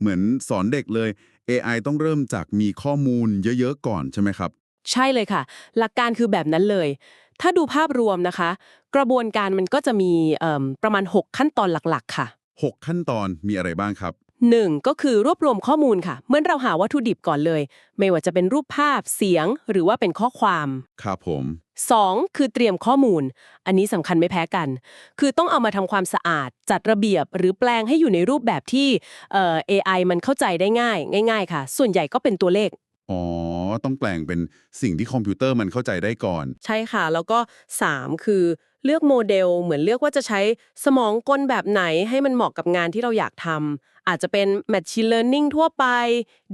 เหมือนสอนเด็กเลย AI ต้องเริ่มจากมีข้อมูลเยอะๆก่อนใช่ไหมครับ ใช่เลยค่ะ หลักการคือแบบนั้นเลย ถ้าดูภาพรวมนะคะ กระบวนการมันก็จะมีเอิ่มประมาณ 6 ขั้นตอนหลักๆ ค่ะ 6 ขั้นตอนมีอะไรบ้างครับ 1. ก็คือรวบรวมข้อมูลค่ะเมื่อเราหาวัตถุดิบก่อนเลย ไม่ว่าจะเป็นรูปภาพเสียงหรือว่าเป็นข้อความ ครับผม 2. คือเตรียมข้อมูล อันนี้สำคัญไม่แพ้กัน คือต้องเอามาทำความสะอาด จัดระเบียบ หรือแปลงให้อยู่ในรูปแบบที่เอ่อ AI มันเข้าใจได้ง่าย ง่าย ๆ ค่ะ ส่วนใหญ่ก็เป็นตัวเลข อ๋อ ต้องแปลงเป็นสิ่งที่คอมพิวเตอร์มันเข้าใจได้ก่อน ใช่ค่ะ แล้วก็ 3 คือเลือกโมเดลเหมือนเลือกว่าจะใช้สมองกลแบบไหนให้มันเหมาะกับงานที่เราอยากทำ อาจจะเป็น Machine Learning ทั่วไป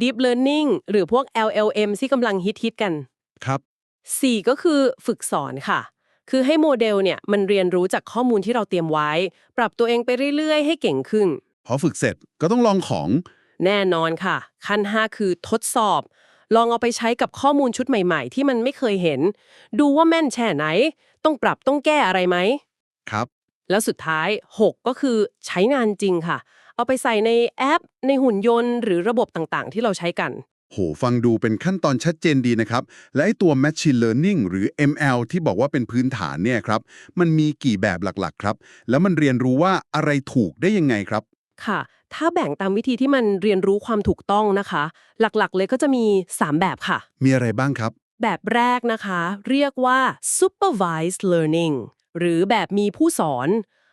Deep Learning หรือพวก LLM ที่กำลังฮิตๆกัน ครับ 4 ก็คือฝึกสอนค่ะ คือให้โมเดลเนี่ยมันเรียนรู้จากข้อมูลที่เราเตรียมไว้ ปรับตัวเองไปเรื่อยๆ ให้เก่งขึ้น พอฝึกเสร็จก็ต้องลองของ แน่นอนค่ะ ขั้น 5 คือทดสอบ ลองเอาไปใช้กับข้อมูลชุดใหม่ๆ ที่มันไม่เคยเห็น ดูว่าแม่นแช่ไหน ต้องปรับต้องแก้อะไรไหมครับ แล้วสุดท้าย 6 ก็คือใช้งานจริงค่ะ เอาไปใส่ในแอป ในหุ่นยนต์ หรือระบบต่างๆ ที่เราใช้กัน โห ฟังดูเป็นขั้นตอนชัดเจนดีนะครับ และไอ้ตัว Machine Learning หรือ ML ที่บอกว่าเป็นพื้นฐานเนี่ยครับ มันมีกี่แบบหลักๆ ครับ แล้วมันเรียนรู้ว่าอะไรถูกได้ยังไงครับ ค่ะ ถ้าแบ่งตามวิธีที่มันเรียนรู้ความถูกต้องนะคะ หลักๆ เลยก็จะมี 3 แบบค่ะ มีอะไรบ้างครับ แบบแรกนะคะ เรียกว่า supervised learning หรือแบบมีผู้สอน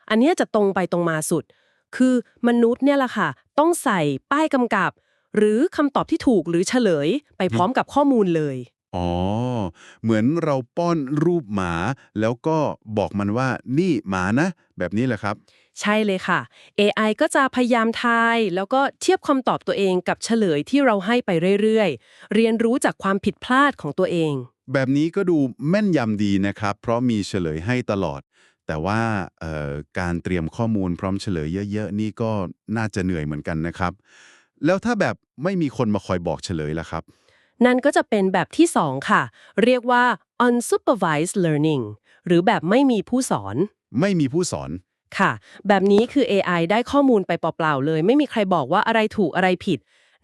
อันเนี้ยจะตรงไปตรงมาสุด คือมนุษย์เนี่ยแหละค่ะ ต้องใส่ป้ายกำกับ หรือคำตอบที่ถูกหรือเฉลย ไปพร้อมกับข้อมูลเลย อ๋อ เหมือนเราป้อนรูปหมา แล้วก็บอกมันว่านี่หมานะ แบบนี้แหละครับ ใช่เลยค่ะ AI ก็จะพยายามทาย แล้วก็เทียบคำตอบตัวเองกับเฉลยที่เราให้ไปเรื่อยๆ เรียนรู้จากความผิดพลาดของตัวเอง แบบนี้ก็ดูแม่นยำดีนะครับ เพราะมีเฉลยให้ตลอด แต่ว่าเอ่อการเตรียมข้อมูลพร้อมเฉลยเยอะๆ นี่ก็น่าจะเหนื่อยเหมือนกันนะครับ แล้วถ้าแบบไม่มีคนมาคอยบอกเฉลยล่ะครับ นั่นก็จะเป็นแบบที่ 2 ค่ะ เรียกว่า unsupervised learning หรือแบบไม่มีผู้สอน ไม่มีผู้สอนค่ะ แบบนี้คือ AI ได้ข้อมูลไปเปล่าๆเลย ไม่มีใครบอกว่าอะไรถูกอะไรผิด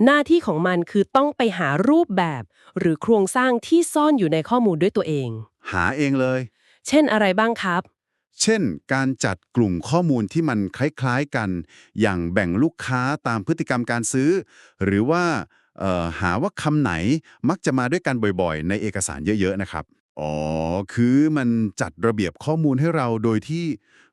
หน้าที่ของมันคือต้องไปหารูปแบบ หรือโครงสร้างที่ซ่อนอยู่ในข้อมูลด้วยตัวเอง หาเองเลย เช่นอะไรบ้างครับ เช่น การจัดกลุ่มข้อมูลที่มันคล้ายๆกัน อย่างแบ่งลูกค้าตามพฤติกรรมการซื้อ หรือว่าหาว่าคำไหนมักจะมาด้วยกันบ่อยๆ ในเอกสารเยอะๆนะครับ อ๋อ คือมันจัดระเบียบข้อมูลให้เราโดยที่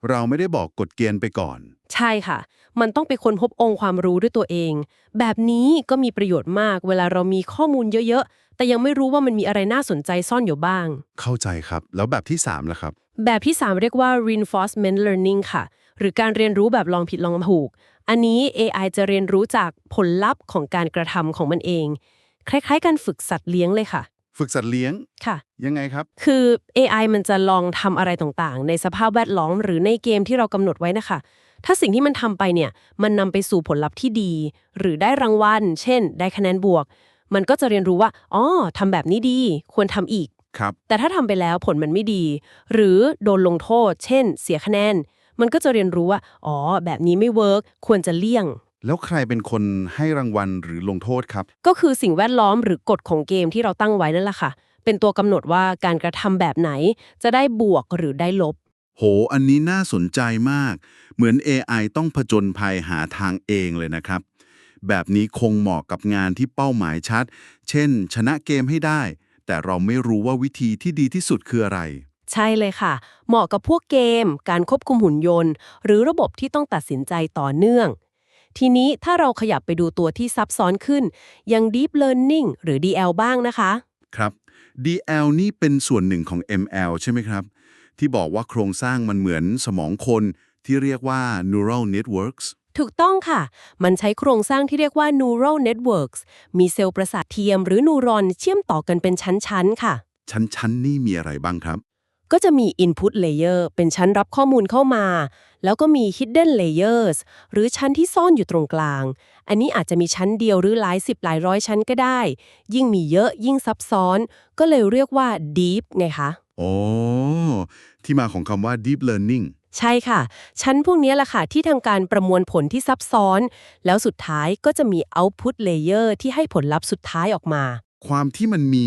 เราไม่ได้บอกกฎเกณฑ์ไปก่อน ใช่ค่ะ มันต้องไปค้นพบองค์ความรู้ด้วยตัวเอง แบบนี้ก็มีประโยชน์มาก เวลาเรามีข้อมูลเยอะๆ แต่ยังไม่รู้ว่ามันมีอะไรน่าสนใจซ่อนอยู่บ้าง เข้าใจครับ แล้วแบบที่3ล่ะครับ แบบที่ 3 เรียกว่า reinforcement learning ค่ะ หรือการเรียนรู้แบบลองผิดลองถูก อันนี้ AI จะเรียนรู้จากผลลัพธ์ของการกระทำของมันเอง คล้ายๆ การฝึกสัตว์เลี้ยงเลยค่ะฝึกสัตว์เลี้ยง ค่ะ ยังไงครับ คือ AI มันจะลองทำอะไรต่างๆ ในสภาพแวดล้อมหรือในเกมที่เรากำหนดไว้นะคะ ถ้าสิ่งที่มันทำไปเนี่ย มันนำไปสู่ผลลัพธ์ที่ดี หรือได้รางวัล เช่น ได้คะแนนบวก มันก็จะเรียนรู้ว่า อ๋อทำแบบนี้ดี ควรทำอีก ครับ แต่ถ้าทำไปแล้วผลมันไม่ดี หรือโดนลงโทษ เช่น เสียคะแนน มันก็จะเรียนรู้ว่า อ๋อ แบบนี้ไม่เวิร์ก ควรจะเลี่ยง แล้วใครเป็นคนให้รางวัลหรือลงโทษครับ ก็คือสิ่งแวดล้อมหรือกฎของเกมที่เราตั้งไว้นั่นแหละค่ะ เป็นตัวกำหนดว่าการกระทำแบบไหน จะได้บวกหรือได้ลบ โห อันนี้น่าสนใจมาก เหมือน AI ต้องผจญภัยหาทางเองเลยนะครับ แบบนี้คงเหมาะกับงานที่เป้าหมายชัด เช่น ชนะเกมให้ได้ แต่เราไม่รู้ว่าวิธีที่ดีที่สุดคืออะไร ใช่เลยค่ะ เหมาะกับพวกเกม การควบคุมหุ่นยนต์ หรือระบบที่ต้องตัดสินใจต่อเนื่อง ทีนี้ถ้าเราขยับไปดูตัวที่ซับซ้อนขึ้น อย่าง Deep Learning หรือ DL บ้างนะคะ ครับ DL นี่เป็นส่วนหนึ่งของ ML ใช่ไหมครับ ที่บอกว่าโครงสร้างมันเหมือนสมองคนที่เรียกว่า neural networks ถูกต้องค่ะ มันใช้โครงสร้างที่เรียกว่า neural networks มีเซลล์ประสาทเทียมหรือนูรอนเชื่อมต่อกันเป็นชั้น ๆ ค่ะ ชั้น ๆ นี่มีอะไรบ้างครับ ก็จะมี input layer เป็นชั้นรับข้อมูลเข้ามา แล้วก็มี hidden layers หรือชั้นที่ซ่อนอยู่ตรงกลาง อันนี้อาจจะมีชั้นเดียวหรือหลายสิบหลายร้อยชั้นก็ได้ ยิ่งมีเยอะยิ่งซับซ้อน ก็เลยเรียกว่า deep ไงคะ โอ้ที่มาของคำว่า deep learning ใช่ค่ะ ชั้นพวกนี้แหละค่ะที่ทางการประมวลผลที่ซับซ้อน แล้วสุดท้ายก็จะมี output layer ที่ให้ผลลัพธ์สุดท้ายออกมา ความที่มันมี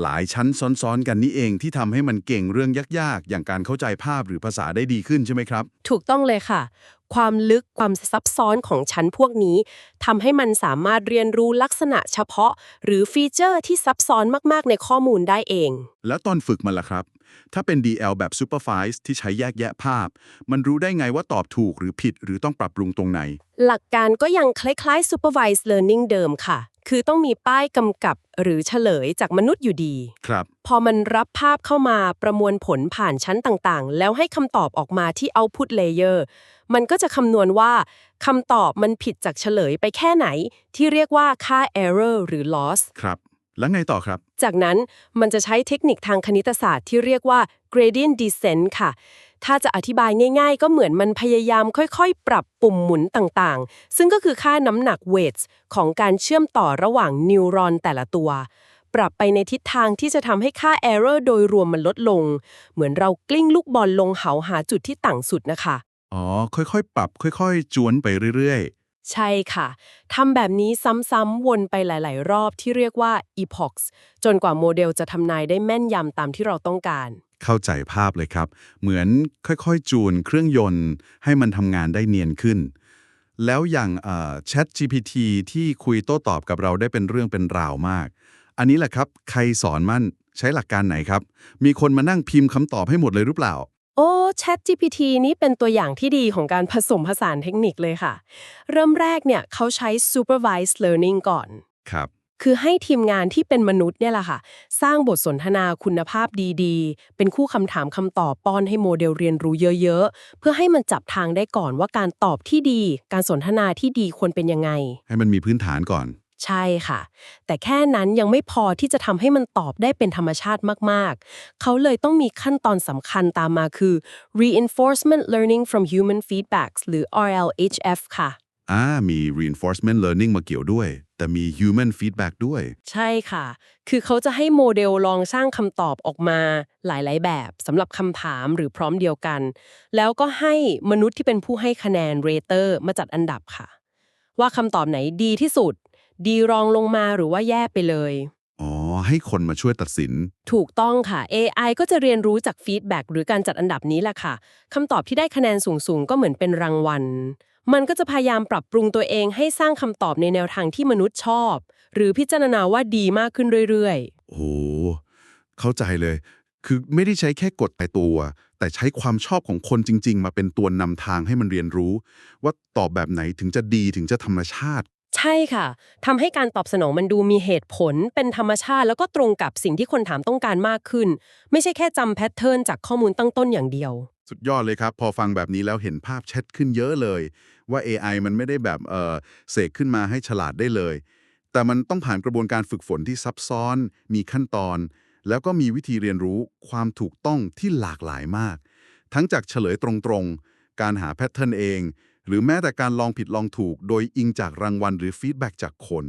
หลายชั้นซ้อนๆกันนี่เองที่ทำให้มันเก่งเรื่องยากๆ อย่างการเข้าใจภาพหรือภาษาได้ดีขึ้นใช่ไหมครับ ถูกต้องเลยค่ะ ความลึกความซับซ้อนของชั้นพวกนี้ทำให้มันสามารถเรียนรู้ลักษณะเฉพาะ หรือฟีเจอร์ที่ซับซ้อนมาก ๆ ในข้อมูลได้เอง แล้วตอนฝึกมันล่ะครับ ถ้าเป็น DL แบบ Supervise ที่ใช้แยกแยะภาพ มันรู้ได้ไงว่าตอบถูกหรือผิดหรือต้องปรับปรุงตรงไหน หลักการก็ยังคล้ายๆ supervised learning เดิมค่ะ คือต้องมีป้ายกำกับหรือเฉลยจากมนุษย์อยู่ดี ครับ พอมันรับภาพเข้ามาประมวลผลผ่านชั้นต่างๆ แล้วให้คำตอบออกมาที่ output layer มันก็จะคำนวณว่าคำตอบมันผิดจากเฉลยไปแค่ไหน ที่เรียกว่าค่า error หรือ loss ครับ แล้วไงต่อครับ จากนั้นมันจะใช้เทคนิคทางคณิตศาสตร์ที่เรียกว่า gradient descent ค่ะ ถ้าจะอธิบายง่าย ๆ ก็เหมือนมันพยายามค่อยๆ ปรับปุ่มหมุนต่างๆ ซึ่งก็คือค่าน้ำหนัก weights ของการเชื่อมต่อระหว่างนิวรอนแต่ละตัว ปรับไปในทิศทางที่จะทำให้ค่า error โดยรวมมันลดลง เหมือนเรากลิ้งลูกบอลลงเหาหาจุดที่ต่ำสุดนะคะ อ๋อ ค่อยๆ ปรับ ค่อยๆ จวนไปเรื่อยใช่ค่ะ ทำแบบนี้ซ้ำๆวนไปหลาย ๆ รอบที่เรียกว่า epochs จนกว่าโมเดลจะทำนายได้แม่นยำตามที่เราต้องการๆ เข้าใจภาพเลยครับ เหมือนค่อยๆ จูนเครื่องยนต์ ให้มันทำงานได้เนียนขึ้น แล้วอย่างเอ่อ Chat GPT ที่คุยโต้ตอบกับเราได้เป็นเรื่องเป็นราวมาก อันนี้แหละครับ ใครสอนมั่นใช้หลักการไหนครับ มีคนมานั่งพิมพ์คำตอบให้หมดเลยหรือเปล่า โอ้ Chat GPT นี้เป็นตัวอย่างที่ดีของการผสมผสานเทคนิคเลยค่ะ เริ่มแรกเนี่ยเขาใช้ supervised learning ก่อน ครับ คือให้ทีมงานที่เป็นมนุษย์เนี่ยแหละค่ะ สร้างบทสนทนาคุณภาพดีๆ เป็นคู่คำถามคำตอบป้อนให้โมเดลเรียนรู้เยอะๆ เพื่อให้มันจับทางได้ก่อนว่าการตอบที่ดี การสนทนาที่ดีควรเป็นยังไง ให้มันมีพื้นฐานก่อน ใช่ค่ะ แต่แค่นั้นยังไม่พอที่จะทำให้มันตอบได้เป็นธรรมชาติมากๆ เขาเลยต้องมีขั้นตอนสำคัญตามมาคือ reinforcement learning from human feedbacks หรือ RLHF ค่ะ อ่า มี reinforcement learning มาเกี่ยวด้วย แต่มี human feedback ด้วย ใช่ค่ะ คือเขาจะให้โมเดลลองสร้างคำตอบออกมาหลาย ๆ แบบสำหรับคำถามหรือพร้อมเดียวกัน แล้วก็ให้มนุษย์ที่เป็นผู้ให้คะแนนเรเตอร์มาจัดอันดับค่ะ ว่าคำตอบไหนดีที่สุด ดีรองลงมาหรือว่าแย่ไปเลย อ๋อ ให้คนมาช่วยตัดสิน ถูกต้องค่ะ AI ก็จะเรียนรู้จากฟีดแบ็กหรือการจัดอันดับนี้แหละค่ะคำตอบที่ได้คะแนนสูง ๆ ก็เหมือนเป็นรางวัล มันก็จะพยายามปรับปรุงตัวเองให้สร้างคำตอบในแนวทางที่มนุษย์ชอบ หรือพิจารณาว่าดีมากขึ้นเรื่อยโอ้โหเข้าใจเลย คือไม่ได้ใช้แค่กฎแต่ตัว แต่ใช้ความชอบของคนจริง ๆ มาเป็นตัวนำทางให้มันเรียนรู้ ว่าตอบแบบไหนถึงจะดีถึงจะธรรมชาติๆใช่ค่ะทำให้การตอบสนองมันดูมีเหตุผล เป็นธรรมชาติ แล้วก็ตรงกับสิ่งที่คนถามต้องการมากขึ้น ไม่ใช่แค่จำแพทเทิร์นจากข้อมูลตั้งต้นอย่างเดียว สุดยอดเลยครับ พอฟังแบบนี้แล้วเห็นภาพชัดขึ้นเยอะเลย ว่า AI มันไม่ได้แบบเออเสกขึ้นมาให้ฉลาดได้เลย แต่มันต้องผ่านกระบวนการฝึกฝนที่ซับซ้อน มีขั้นตอน แล้วก็มีวิธีเรียนรู้ความถูกต้องที่หลากหลายมาก ทั้งจากเฉลยตรงๆ การหาแพทเทิร์นเอง หรือแม้แต่การลองผิดลองถูก โดยอิงจากรางวัลหรือฟีดแบ็กจากคน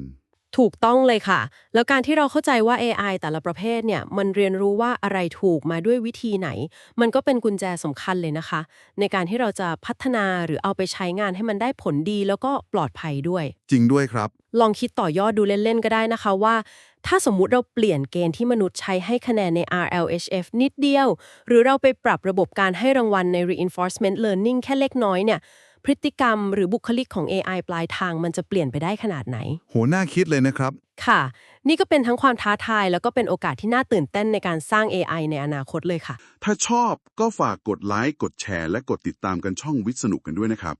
ถูกต้องเลยค่ะ แล้วการที่เราเข้าใจว่า AI แต่ละประเภทเนี่ยมันเรียนรู้ว่าอะไรถูกมาด้วยวิธีไหน มันก็เป็นกุญแจสำคัญเลยนะคะ ในการที่เราจะพัฒนาหรือเอาไปใช้งานให้มันได้ผลดีแล้วก็ปลอดภัยด้วย จริงด้วยครับ ลองคิดต่อยอดดูเล่น ๆ ก็ได้นะคะว่า ถ้าสมมุติเราเปลี่ยนเกณฑ์ที่มนุษย์ใช้ให้คะแนนใน RLHF นิดเดียว หรือเราไปปรับระบบการให้รางวัลใน reinforcement learning แค่เล็กน้อยเนี่ย พฤติกรรมหรือบุคลิกของ AI ปลายทางมันจะเปลี่ยนไปได้ขนาดไหน โหน่าคิดเลยนะครับ ค่ะ นี่ก็เป็นทั้งความท้าทายแล้วก็เป็นโอกาสที่น่าตื่นเต้นในการสร้าง AI ในอนาคตเลยค่ะ ถ้าชอบก็ฝากกดไลค์กดแชร์ และกดติดตามกันช่องวิทย์สนุกกันด้วยนะครับ